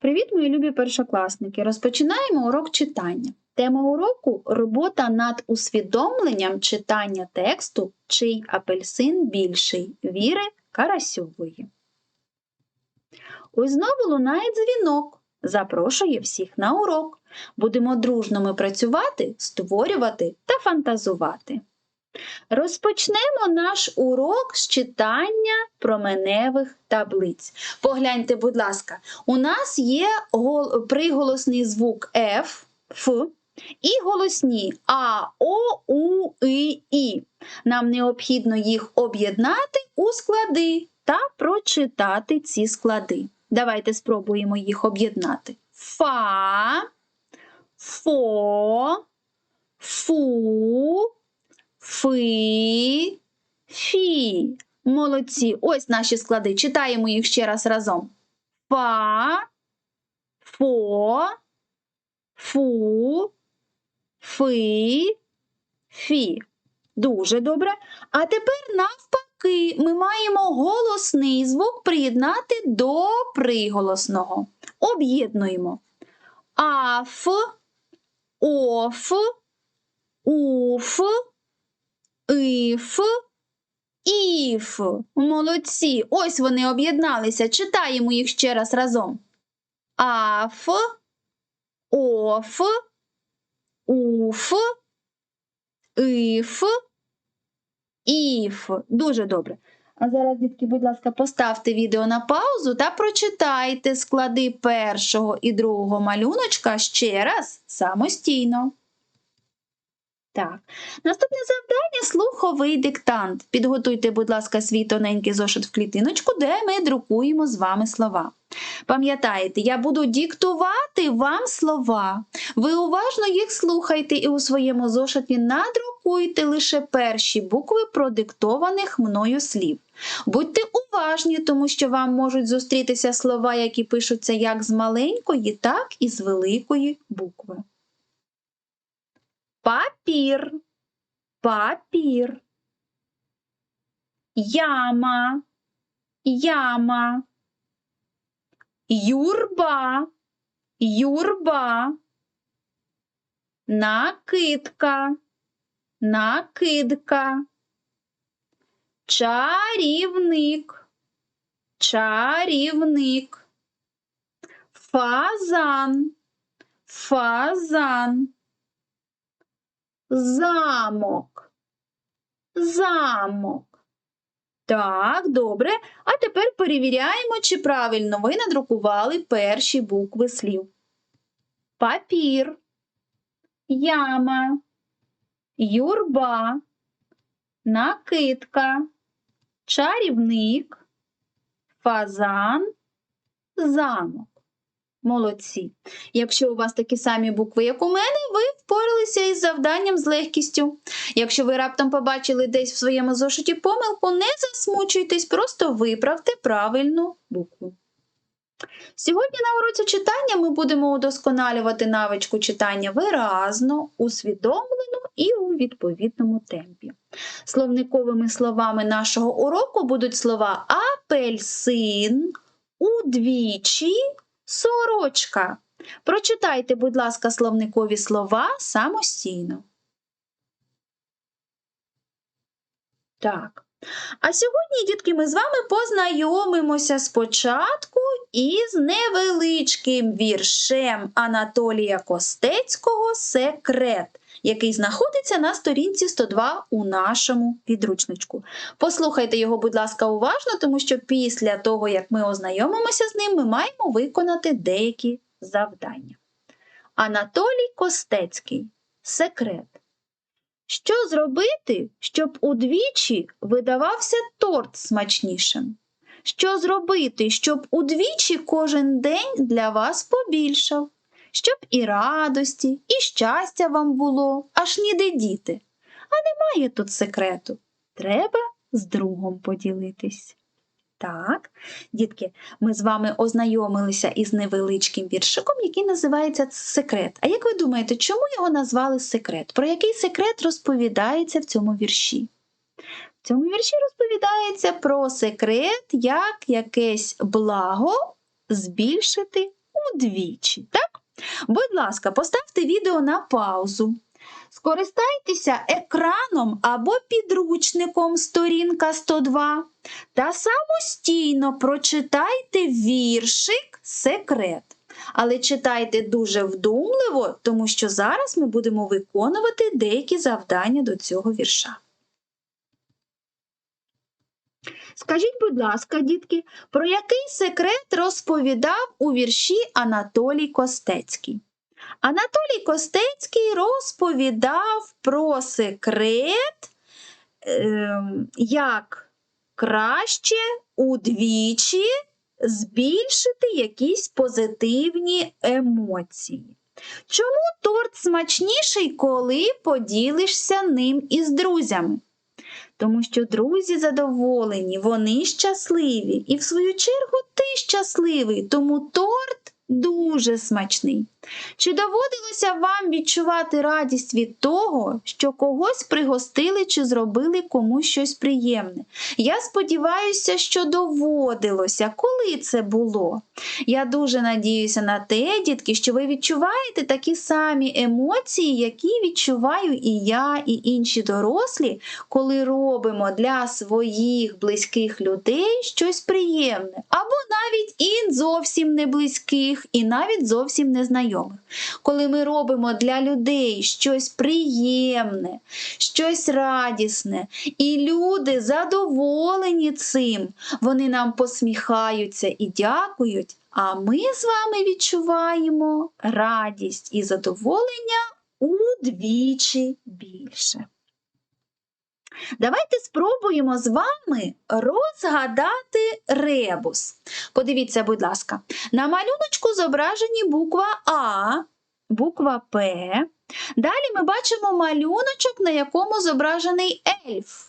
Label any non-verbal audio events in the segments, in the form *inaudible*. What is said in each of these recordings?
Привіт, мої любі першокласники! Розпочинаємо урок читання. Тема уроку робота над усвідомленням читання тексту Чий апельсин більший Віри Карасьової. Ось знову лунає дзвінок. Запрошує всіх на урок. Будемо дружно ми працювати, створювати та фантазувати. Розпочнемо наш урок з читання променевих таблиць. Погляньте, будь ласка, у нас є гол- приголосний звук F, Ф і голосні А, О, У, І, І. Нам необхідно їх об'єднати у склади та прочитати ці склади. Давайте спробуємо їх об'єднати. Фа, фо, фу, фи, фі. Молодці. Ось наші склади. Читаємо їх ще раз разом. Фа, фо, фу, фи, фі. Дуже добре. А тепер навпаки ми маємо голосний звук приєднати до приголосного. Об'єднуємо. Аф, оф, уф, Іф, іф. Молодці. Ось вони об'єдналися. Читаємо їх ще раз разом. Аф, оф, уф, іф, іф. Дуже добре. А зараз, дітки, будь ласка, поставте відео на паузу та прочитайте склади першого і другого малюночка ще раз самостійно. Так, наступне завдання слуховий диктант. Підготуйте, будь ласка, свій тоненький зошит в клітиночку, де ми друкуємо з вами слова. Пам'ятаєте, я буду диктувати вам слова. Ви уважно їх слухайте і у своєму зошиті надрукуйте лише перші букви продиктованих мною слів. Будьте уважні, тому що вам можуть зустрітися слова, які пишуться як з маленької, так і з великої букви. Папір, папір. Яма, яма. Юрба, юрба. Накидка, накидка. Чарівник, чарівник. Фазан, фазан. Замок. Замок. Так, добре. А тепер перевіряємо, чи правильно ви надрукували перші букви слів. Папір, яма, юрба, накидка, чарівник, фазан, замок. Молодці. Якщо у вас такі самі букви, як у мене, ви впоралися із завданням з легкістю. Якщо ви раптом побачили десь в своєму зошиті помилку, не засмучуйтесь, просто виправте правильну букву. Сьогодні на уроці читання ми будемо удосконалювати навичку читання виразно, усвідомлено і у відповідному темпі. Словниковими словами нашого уроку будуть слова апельсин, удвічі, сорочка. Прочитайте, будь ласка, словникові слова самостійно. Так. А сьогодні, дітки, ми з вами познайомимося спочатку із невеличким віршем Анатолія Костецького Секрет, який знаходиться на сторінці 102 у нашому підручничку. Послухайте його, будь ласка, уважно, тому що після того, як ми ознайомимося з ним, ми маємо виконати деякі завдання. Анатолій Костецький Секрет. Що зробити, щоб удвічі видавався торт смачнішим? Що зробити, щоб удвічі кожен день для вас побільшав? Щоб і радості, і щастя вам було, аж ніде діти. А немає тут секрету. Треба з другом поділитись. Так, дітки, ми з вами ознайомилися із невеличким віршиком, який називається Секрет. А як ви думаєте, чому його назвали секрет? Про який секрет розповідається в цьому вірші? В цьому вірші розповідається про секрет, як якесь благо збільшити удвічі. Так? Будь ласка, поставте відео на паузу. Скористайтеся екраном або підручником сторінка 102 та самостійно прочитайте віршик секрет. Але читайте дуже вдумливо, тому що зараз ми будемо виконувати деякі завдання до цього вірша. Скажіть, будь ласка, дітки, про який секрет розповідав у вірші Анатолій Костецький? Анатолій Костецький розповідав про секрет, ем, як краще удвічі збільшити якісь позитивні емоції. Чому торт смачніший, коли поділишся ним із друзями? Тому що друзі задоволені, вони щасливі, і в свою чергу ти щасливий, тому торт дуже смачний. Чи доводилося вам відчувати радість від того, що когось пригостили чи зробили комусь щось приємне? Я сподіваюся, що доводилося, коли це було. Я дуже надіюся на те, дітки, що ви відчуваєте такі самі емоції, які відчуваю і я, і інші дорослі, коли робимо для своїх близьких людей щось приємне, або навіть і зовсім не близьких, і навіть зовсім незнайомих. Коли ми робимо для людей щось приємне, щось радісне, і люди задоволені цим, вони нам посміхаються і дякують, а ми з вами відчуваємо радість і задоволення удвічі більше. Давайте спробуємо з вами розгадати ребус. Подивіться, будь ласка, на малюночку зображені буква А, буква П. Далі ми бачимо малюночок, на якому зображений ельф.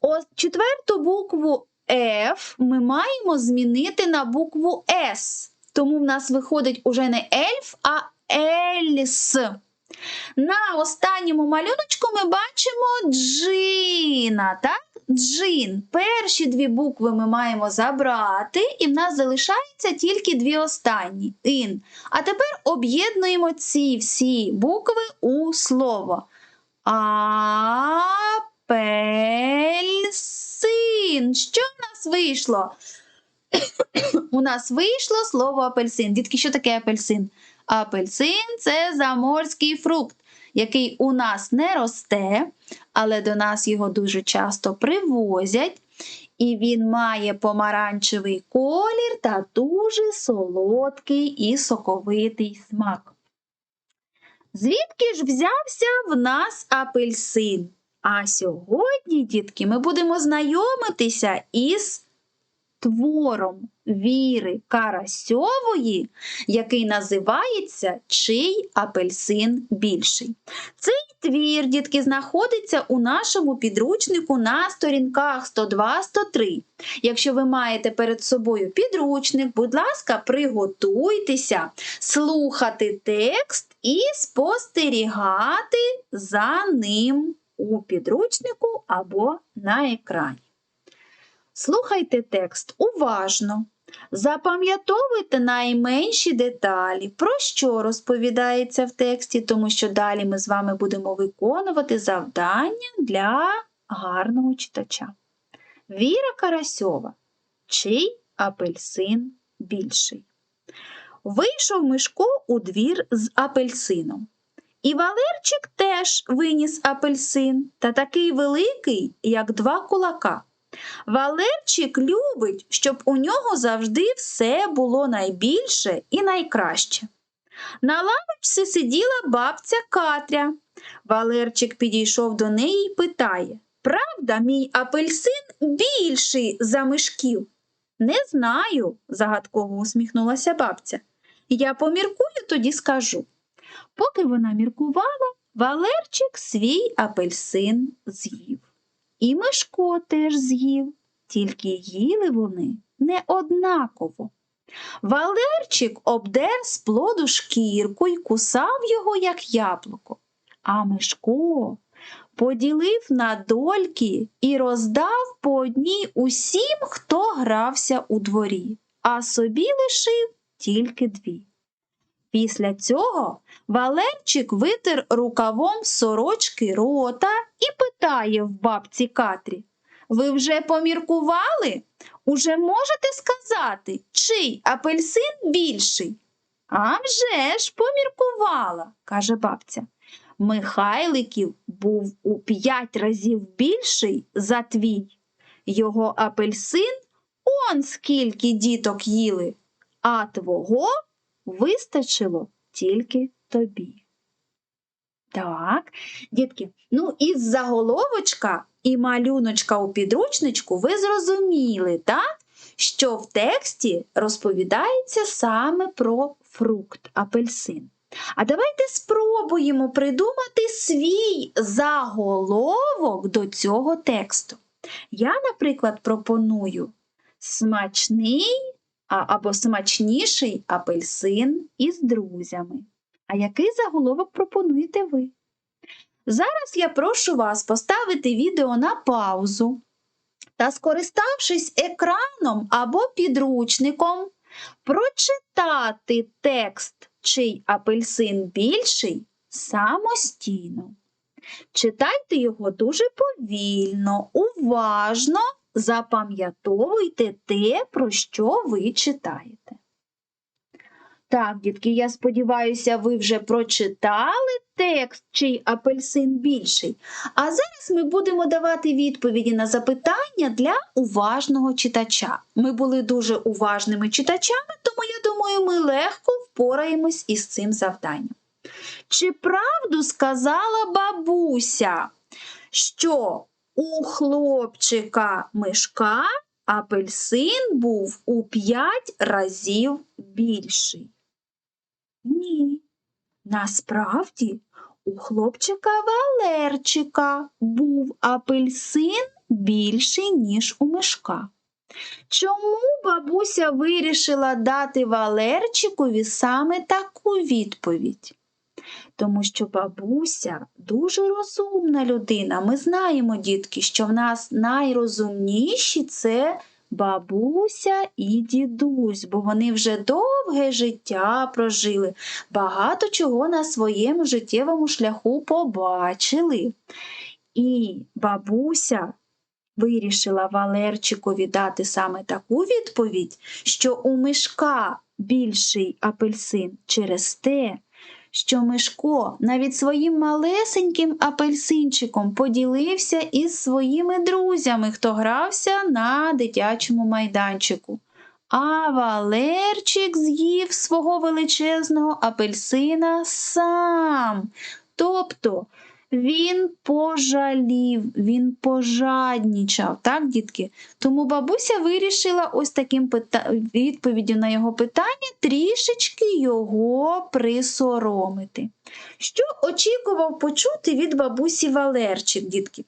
Ось четверту букву F ми маємо змінити на букву С. Тому в нас виходить уже не ельф, а ельс. На останньому малюночку ми бачимо джина. так? Джин. Перші дві букви ми маємо забрати, і в нас залишаються тільки дві останні ін. А тепер об'єднуємо ці всі букви у слово. Апельсин. Що в нас вийшло? *coughs* У нас вийшло слово апельсин. Дітки, що таке апельсин? Апельсин це заморський фрукт, який у нас не росте, але до нас його дуже часто привозять. І він має помаранчевий колір та дуже солодкий і соковитий смак. Звідки ж взявся в нас апельсин? А сьогодні, дітки, ми будемо знайомитися із твором Віри Карасьової, який називається Чий апельсин більший. Цей твір, дітки, знаходиться у нашому підручнику на сторінках 102-103. Якщо ви маєте перед собою підручник, будь ласка, приготуйтеся слухати текст і спостерігати за ним у підручнику або на екрані. Слухайте текст уважно. Запам'ятовуйте найменші деталі, про що розповідається в тексті, тому що далі ми з вами будемо виконувати завдання для гарного читача. Віра Карасьова. Чий апельсин більший? Вийшов Мишко у двір з апельсином. І Валерчик теж виніс апельсин, та такий великий, як два кулака. Валерчик любить, щоб у нього завжди все було найбільше і найкраще. На лавочці сиділа бабця Катря. Валерчик підійшов до неї і питає Правда, мій апельсин більший за мишків? Не знаю, загадково усміхнулася бабця. Я поміркую, тоді скажу. Поки вона міркувала, Валерчик свій апельсин з'їв. І Мишко теж з'їв, тільки їли вони не однаково. Валерчик обдер з плоду шкірку й кусав його, як яблуко. А Мишко поділив на дольки і роздав по одній усім, хто грався у дворі, а собі лишив тільки дві. Після цього Валерчик витер рукавом сорочки рота і питає в бабці Катрі. Ви вже поміркували? Уже можете сказати, чий апельсин більший? А вже ж поміркувала, каже бабця. Михайликів був у п'ять разів більший за твій. Його апельсин он скільки діток їли, а твого вистачило тільки тобі. Так, дітки, ну із заголовочка і малюночка у підручничку ви зрозуміли, так? що в тексті розповідається саме про фрукт апельсин. А давайте спробуємо придумати свій заголовок до цього тексту. Я, наприклад, пропоную смачний або смачніший апельсин із друзями. А який заголовок пропонуєте ви? Зараз я прошу вас поставити відео на паузу та, скориставшись екраном або підручником, прочитати текст, чий апельсин більший, самостійно. Читайте його дуже повільно, уважно запам'ятовуйте те, про що ви читаєте. Так, дітки, я сподіваюся, ви вже прочитали текст, чий апельсин більший. А зараз ми будемо давати відповіді на запитання для уважного читача. Ми були дуже уважними читачами, тому я думаю, ми легко впораємось із цим завданням. Чи правду сказала бабуся, що у хлопчика мишка апельсин був у п'ять разів більший? Ні. Насправді у хлопчика Валерчика був апельсин більший, ніж у мишка. Чому бабуся вирішила дати Валерчикові саме таку відповідь? Тому що бабуся дуже розумна людина. Ми знаємо, дітки, що в нас найрозумніші це бабуся і дідусь, бо вони вже довге життя прожили, багато чого на своєму життєвому шляху побачили. І бабуся вирішила Валерчикові дати саме таку відповідь, що у мишка більший апельсин через те, що Мишко навіть своїм малесеньким апельсинчиком поділився із своїми друзями, хто грався на дитячому майданчику. А Валерчик з'їв свого величезного апельсина сам. Тобто він пожалів, він пожаднічав, так, дітки? Тому бабуся вирішила ось таким пита... відповіддю на його питання трішечки його присоромити. Що очікував почути від бабусі Валерчик, дітки?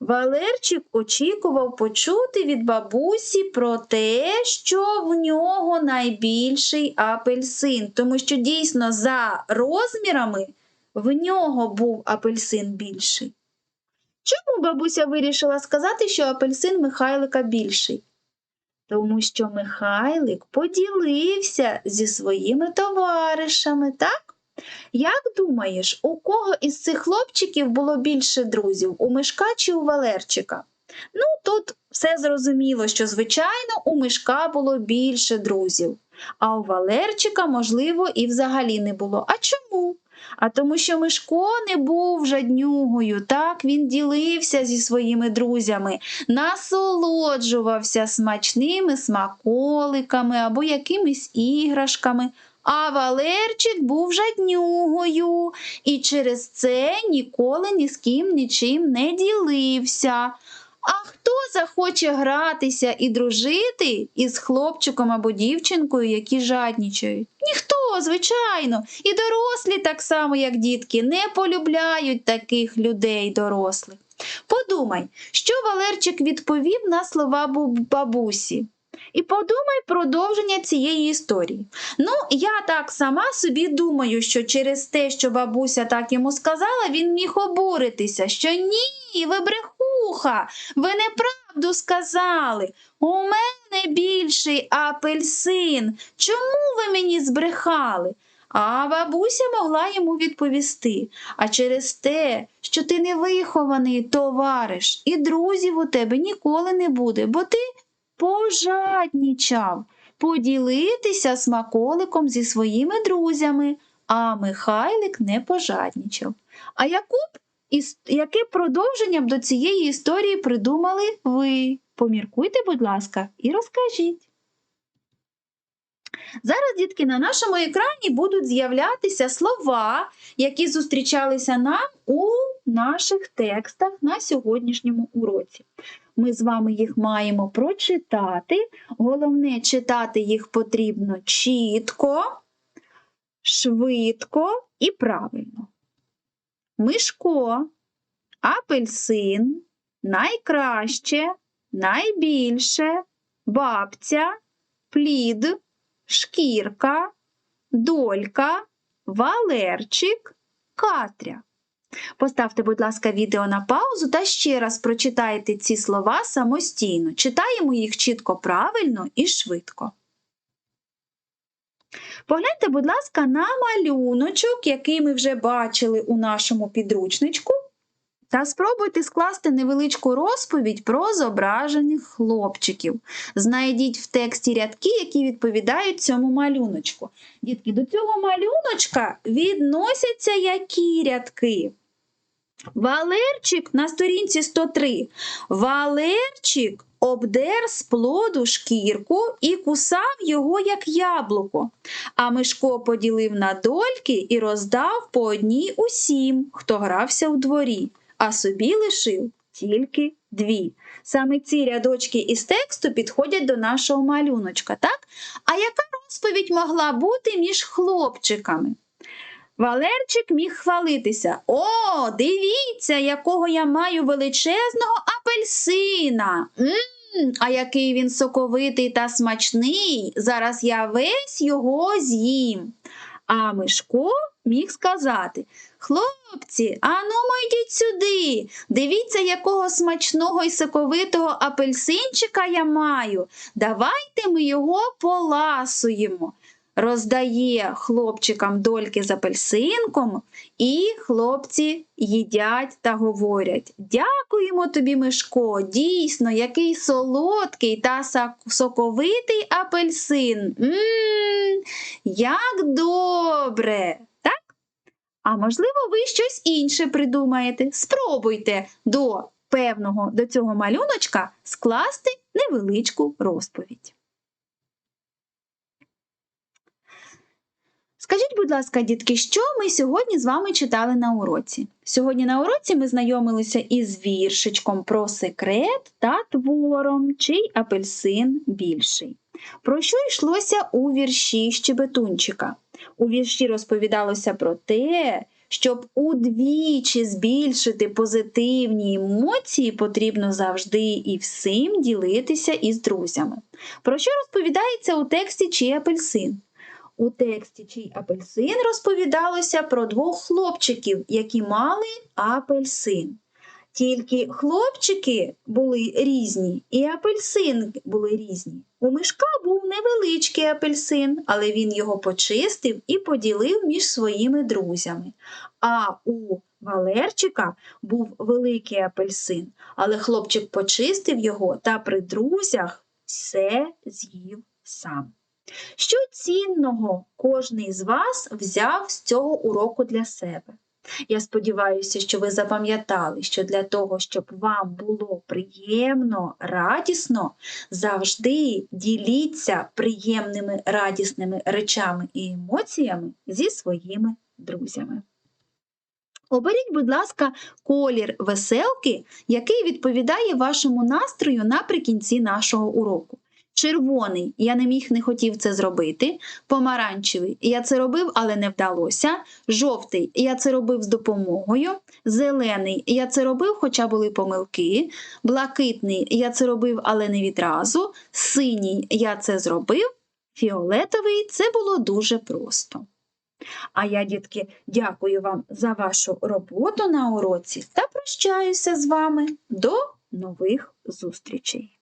Валерчик очікував почути від бабусі про те, що в нього найбільший апельсин, тому що дійсно за розмірами в нього був апельсин більший. Чому бабуся вирішила сказати, що апельсин Михайлика більший? Тому що Михайлик поділився зі своїми товаришами, так? Як думаєш, у кого із цих хлопчиків було більше друзів, у Мишка чи у Валерчика? Ну, тут все зрозуміло, що, звичайно, у Мишка було більше друзів, а у Валерчика, можливо, і взагалі не було. А чому? А тому, що Мишко не був жаднюгою, так він ділився зі своїми друзями, насолоджувався смачними смаколиками або якимись іграшками. А Валерчик був жаднюгою і через це ніколи ні з ким нічим не ділився. А хто захоче гратися і дружити із хлопчиком або дівчинкою, які жаднічають? Ніхто, звичайно, і дорослі, так само, як дітки, не полюбляють таких людей дорослих. Подумай, що Валерчик відповів на слова бабусі. І подумай продовження цієї історії. Ну, я так сама собі думаю, що через те, що бабуся так йому сказала, він міг обуритися, що ні, Ви брехуха, ви неправду сказали. У мене більший апельсин. Чому ви мені збрехали? А бабуся могла йому відповісти. А через те, що ти невихований товариш, і друзів у тебе ніколи не буде, бо ти пожаднічав поділитися смаколиком зі своїми друзями, а Михайлик не пожаднічав. А яку б іс- яке б продовження б до цієї історії придумали ви? Поміркуйте, будь ласка, і розкажіть. Зараз, дітки, на нашому екрані будуть з'являтися слова, які зустрічалися нам у наших текстах на сьогоднішньому уроці. Ми з вами їх маємо прочитати. Головне, читати їх потрібно чітко, швидко і правильно. Мишко, апельсин, найкраще, найбільше, бабця, плід, шкірка, долька, валерчик, катря. Поставте, будь ласка, відео на паузу та ще раз прочитайте ці слова самостійно. Читаємо їх чітко правильно і швидко. Погляньте, будь ласка, на малюночок, який ми вже бачили у нашому підручничку, та спробуйте скласти невеличку розповідь про зображених хлопчиків. Знайдіть в тексті рядки, які відповідають цьому малюночку. Дітки, до цього малюночка відносяться які рядки? Валерчик на сторінці 103. Валерчик обдер з плоду шкірку і кусав його, як яблуко. А Мишко поділив на дольки і роздав по одній усім, хто грався у дворі, а собі лишив тільки дві. Саме ці рядочки із тексту підходять до нашого малюночка, так? А яка розповідь могла бути між хлопчиками? Валерчик міг хвалитися. О, дивіться, якого я маю величезного апельсина. М, а який він соковитий та смачний. Зараз я весь його з'їм. А Мишко міг сказати: Хлопці, анумо йдіть сюди. Дивіться, якого смачного і соковитого апельсинчика я маю. Давайте ми його поласуємо роздає хлопчикам дольки з апельсинком, і хлопці їдять та говорять: Дякуємо тобі, Мишко, дійсно, який солодкий та соковитий апельсин. Мм, як добре! Так? А можливо, ви щось інше придумаєте. Спробуйте до певного до цього малюночка скласти невеличку розповідь. Скажіть, будь ласка, дітки, що ми сьогодні з вами читали на уроці? Сьогодні на уроці ми знайомилися із віршичком про секрет та твором, чий апельсин більший. Про що йшлося у вірші Щебетунчика? У вірші розповідалося про те, щоб удвічі збільшити позитивні емоції, потрібно завжди і всім ділитися із друзями. Про що розповідається у тексті «Чий апельсин? У тексті чий апельсин розповідалося про двох хлопчиків, які мали апельсин. Тільки хлопчики були різні, і апельсини були різні. У мишка був невеличкий апельсин, але він його почистив і поділив між своїми друзями. А у Валерчика був великий апельсин, але хлопчик почистив його та при друзях все з'їв сам. Що цінного кожний з вас взяв з цього уроку для себе? Я сподіваюся, що ви запам'ятали, що для того, щоб вам було приємно, радісно, завжди діліться приємними радісними речами і емоціями зі своїми друзями. Оберіть, будь ласка, колір веселки, який відповідає вашому настрою наприкінці нашого уроку. Червоний я не міг не хотів це зробити. Помаранчевий я це робив, але не вдалося. Жовтий я це робив з допомогою. Зелений я це робив, хоча були помилки. Блакитний я це робив, але не відразу. Синій я це зробив. Фіолетовий це було дуже просто. А я, дітки, дякую вам за вашу роботу на уроці та прощаюся з вами до нових зустрічей.